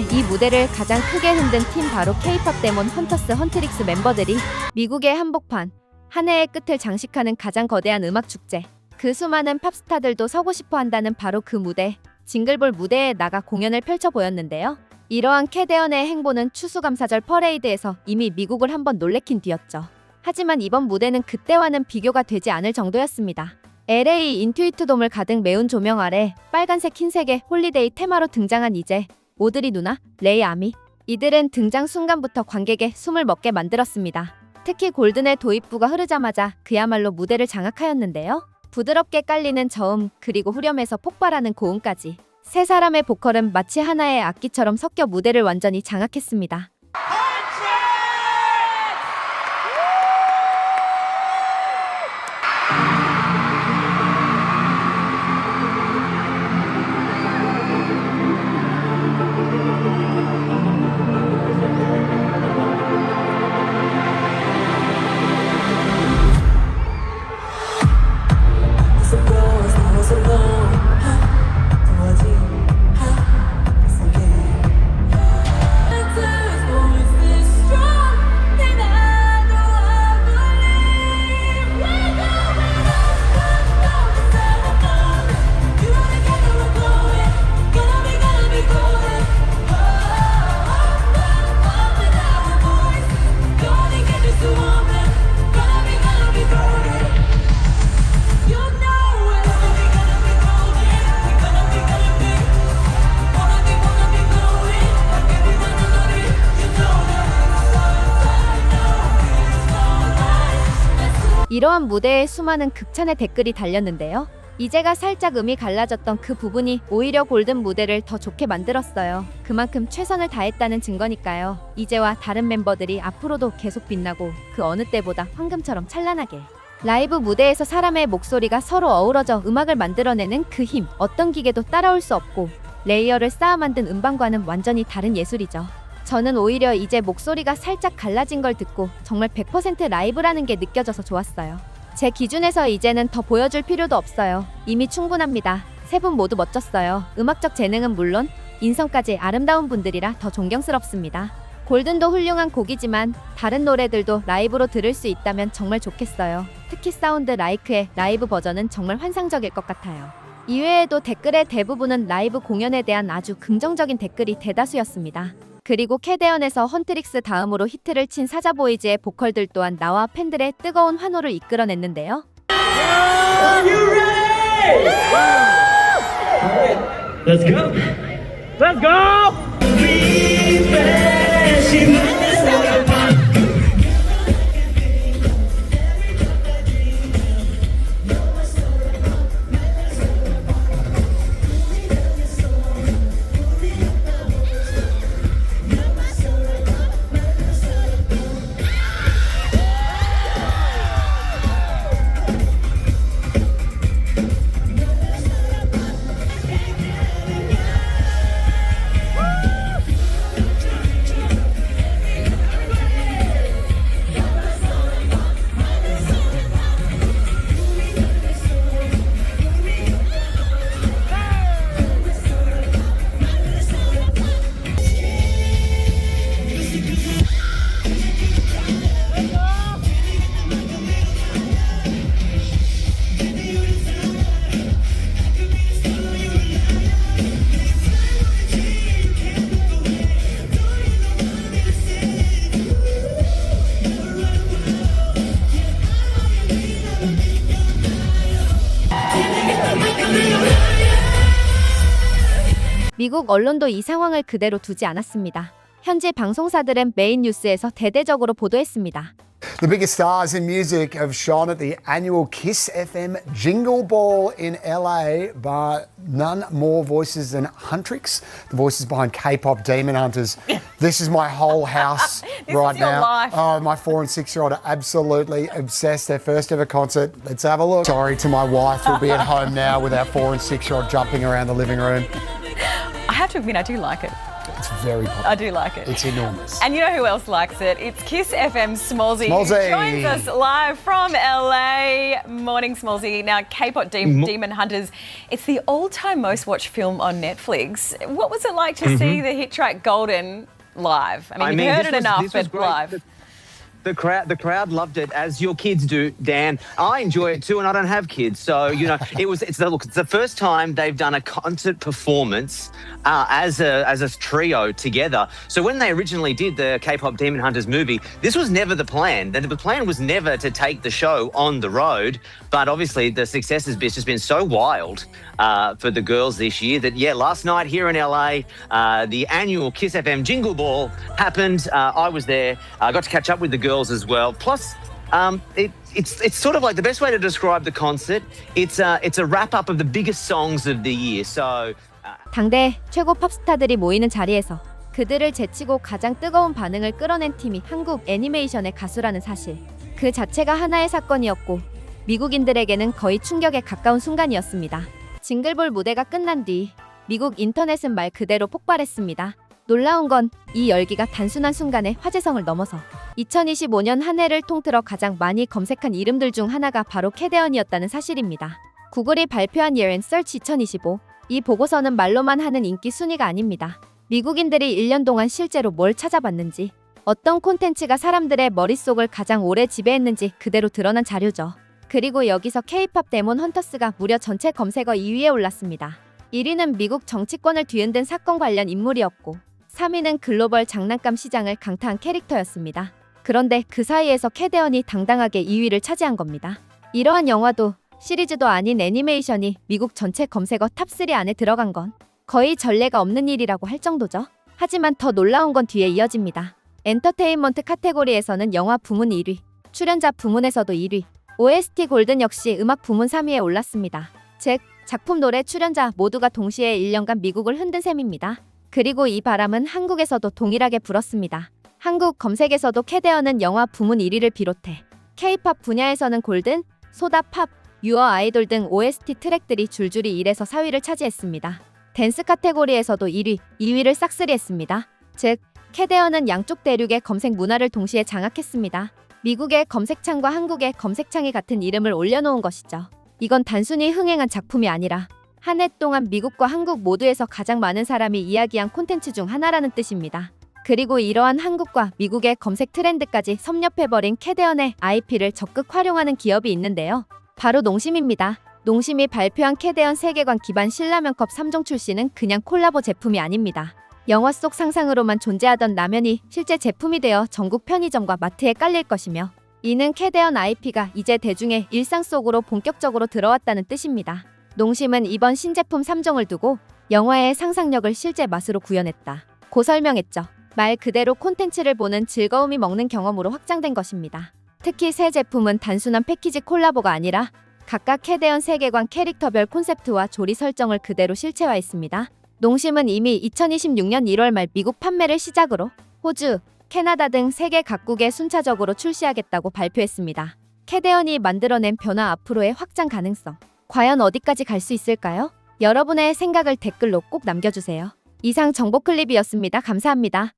이 무대를 가장 크게 흔든 팀 바로 K-팝 데몬 헌터스 헌트릭스 멤버들이 미국의 한복판 한 해의 끝을 장식하는 가장 거대한 음악 축제. 그 수많은 팝스타들도 서고 싶어 한다는 바로 그 무대. 징글볼 무대에 나가 공연을 펼쳐 보였는데요. 이러한 캐대언의 행보는 추수감사절 퍼레이드에서 이미 미국을 한번 놀래킨 뒤였죠. 하지만 이번 무대는 그때와는 비교가 되지 않을 정도였습니다. LA 인투이트 돔을 가득 메운 조명 아래 빨간색 흰색의 홀리데이 테마로 등장한 이제 오드리 누나, 레이 아미 이들은 등장 순간부터 관객의 숨을 먹게 만들었습니다. 특히 골든의 도입부가 흐르자마자 그야말로 무대를 장악하였는데요. 부드럽게 깔리는 저음 그리고 후렴에서 폭발하는 고음까지 세 사람의 보컬은 마치 하나의 악기처럼 섞여 무대를 완전히 장악했습니다. 이러한 무대에 수많은 극찬의 댓글이 달렸는데요. 이제가 살짝 음이 갈라졌던 그 부분이 오히려 골든 무대를 더 좋게 만들었어요. 그만큼 최선을 다했다는 증거니까요. 이제와 다른 멤버들이 앞으로도 계속 빛나고 그 어느 때보다 황금처럼 찬란하게. 라이브 무대에서 사람의 목소리가 서로 어우러져 음악을 만들어내는 그 힘, 어떤 기계도 따라올 수 없고 레이어를 쌓아 만든 음반과는 완전히 다른 예술이죠. 저는 오히려 이제 목소리가 살짝 갈라진 걸 듣고 정말 100% 라이브라는 게 느껴져서 좋았어요. 제 기준에서 이제는 더 보여줄 필요도 없어요. 이미 충분합니다. 세 분 모두 멋졌어요. 음악적 재능은 물론 인성까지 아름다운 분들이라 더 존경스럽습니다. 골든도 훌륭한 곡이지만 다른 노래들도 라이브로 들을 수 있다면 정말 좋겠어요. 특히 사운드 라이크의 라이브 버전은 정말 환상적일 것 같아요. 이외에도 댓글의 대부분은 라이브 공연에 대한 아주 긍정적인 댓글이 대다수였습니다. 그리고 캐대언에서 헌트릭스 다음으로 히트를 친 사자보이즈의 보컬들 또한 나와 팬들의 뜨거운 환호를 이끌어냈는데요. Let's go. Let's go. 미국 언론도 이 상황을 그대로 두지 않았습니다. 현지 방송사들은 메인 뉴스에서 대대적으로 보도했습니다. The biggest stars in music have shone at the annual Kiss FM Jingle Ball in LA, but none more voices than Huntrix, the voices behind K-pop Demon Hunters. This is my whole house right is your now. life. Oh, my four and six year old are absolutely obsessed. Their first ever concert. Let's have a look. Sorry to my wife, who'll be at home now with our four and six year old jumping around the living room. I have to admit, I do like it. It's very popular. I do like it. It's enormous. And you know who else likes it? It's Kiss FM Smallsy. who joins us live from LA. Morning, Smallsy. Now, K-pop De- mm-hmm. Demon Hunters. It's the all-time most watched film on Netflix. What was it like to mm-hmm. see the hit track Golden live? I mean, I you've heard it was- enough, but live. The- The crowd, the crowd loved it as your kids do, Dan. I enjoy it too, and I don't have kids, so you know it was. It's the look. It's the first time they've done a concert performance uh, as a as a trio together. So when they originally did the K-pop Demon Hunters movie, this was never the plan. The, the plan was never to take the show on the road, but obviously the success has been- just been so wild uh, for the girls this year that yeah, last night here in LA, uh, the annual Kiss FM Jingle Ball happened. Uh, I was there. I got to catch up with the girls as well. Plus. Um, it, it's it's sort of like the best way to describe the concert. It's a it's a wrap up of the biggest songs of the year. So 당대 최고 팝스타들이 모이는 자리에서 그들을 제치고 가장 뜨거운 반응을 끌어낸 팀이 한국 애니메이션의 가수라는 사실. 그 자체가 하나의 사건이었고 미국인들에게는 거의 충격에 가까운 순간이었습니다. 징글볼 무대가 끝난 뒤 미국 인터넷은 말 그대로 폭발했습니다. 놀라운 건 이 열기가 단순한 순간에 화제성을 넘어서 2025년 한 해를 통틀어 가장 많이 검색한 이름들 중 하나가 바로 캐데언이었다는 사실입니다. 구글이 발표한 in Search 2025 이 보고서는 말로만 하는 인기 순위가 아닙니다. 미국인들이 1년 동안 실제로 뭘 찾아봤는지, 어떤 콘텐츠가 사람들의 머릿속을 가장 오래 지배했는지 그대로 드러난 자료죠. 그리고 여기서 K-팝 데몬 헌터스가 무려 전체 검색어 2위에 올랐습니다. 1위는 미국 정치권을 뒤흔든 사건 관련 인물이었고, 3위는 글로벌 장난감 시장을 강타한 캐릭터였습니다. 그런데 그 사이에서 캐데언이 당당하게 2위를 차지한 겁니다. 이러한 영화도 시리즈도 아닌 애니메이션이 미국 전체 검색어 탑3 안에 들어간 건 거의 전례가 없는 일이라고 할 정도죠. 하지만 더 놀라운 건 뒤에 이어집니다. 엔터테인먼트 카테고리에서는 영화 부문 1위, 출연자 부문에서도 1위, OST 골든 역시 음악 부문 3위에 올랐습니다. 즉, 작품 노래 출연자 모두가 동시에 1년간 미국을 흔든 셈입니다. 그리고 이 바람은 한국에서도 동일하게 불었습니다. 한국 검색에서도 캐데어는 영화 부문 1위를 비롯해 K-팝 분야에서는 골든, 소다 팝, 유어 아이돌 등 OST 트랙들이 줄줄이 1에서 4위를 차지했습니다. 댄스 카테고리에서도 1위, 2위를 싹쓸이했습니다. 즉, 캐데어는 양쪽 대륙의 검색 문화를 동시에 장악했습니다. 미국의 검색창과 한국의 검색창이 같은 이름을 올려놓은 것이죠. 이건 단순히 흥행한 작품이 아니라 한 해 동안 미국과 한국 모두에서 가장 많은 사람이 이야기한 콘텐츠 중 하나라는 뜻입니다. 그리고 이러한 한국과 미국의 검색 트렌드까지 섭렵해버린 캐데언의 IP를 적극 활용하는 기업이 있는데요. 바로 농심입니다. 농심이 발표한 캐데언 세계관 기반 신라면컵 3종 출시는 그냥 콜라보 제품이 아닙니다. 영화 속 상상으로만 존재하던 라면이 실제 제품이 되어 전국 편의점과 마트에 깔릴 것이며 이는 캐데언 IP가 이제 대중의 일상 속으로 본격적으로 들어왔다는 뜻입니다. 농심은 이번 신제품 3종을 두고 영화의 상상력을 실제 맛으로 구현했다. 고 설명했죠. 말 그대로 콘텐츠를 보는 즐거움이 먹는 경험으로 확장된 것입니다. 특히 새 제품은 단순한 패키지 콜라보가 아니라 각각 캐데언 세계관 캐릭터별 콘셉트와 조리 설정을 그대로 실체화했습니다. 농심은 이미 2026년 1월 말 미국 판매를 시작으로 호주, 캐나다 등 세계 각국에 순차적으로 출시하겠다고 발표했습니다. 캐데언이 만들어낸 변화 앞으로의 확장 가능성. 과연 어디까지 갈 수 있을까요? 여러분의 생각을 댓글로 꼭 남겨주세요. 이상 정보 클립이었습니다. 감사합니다.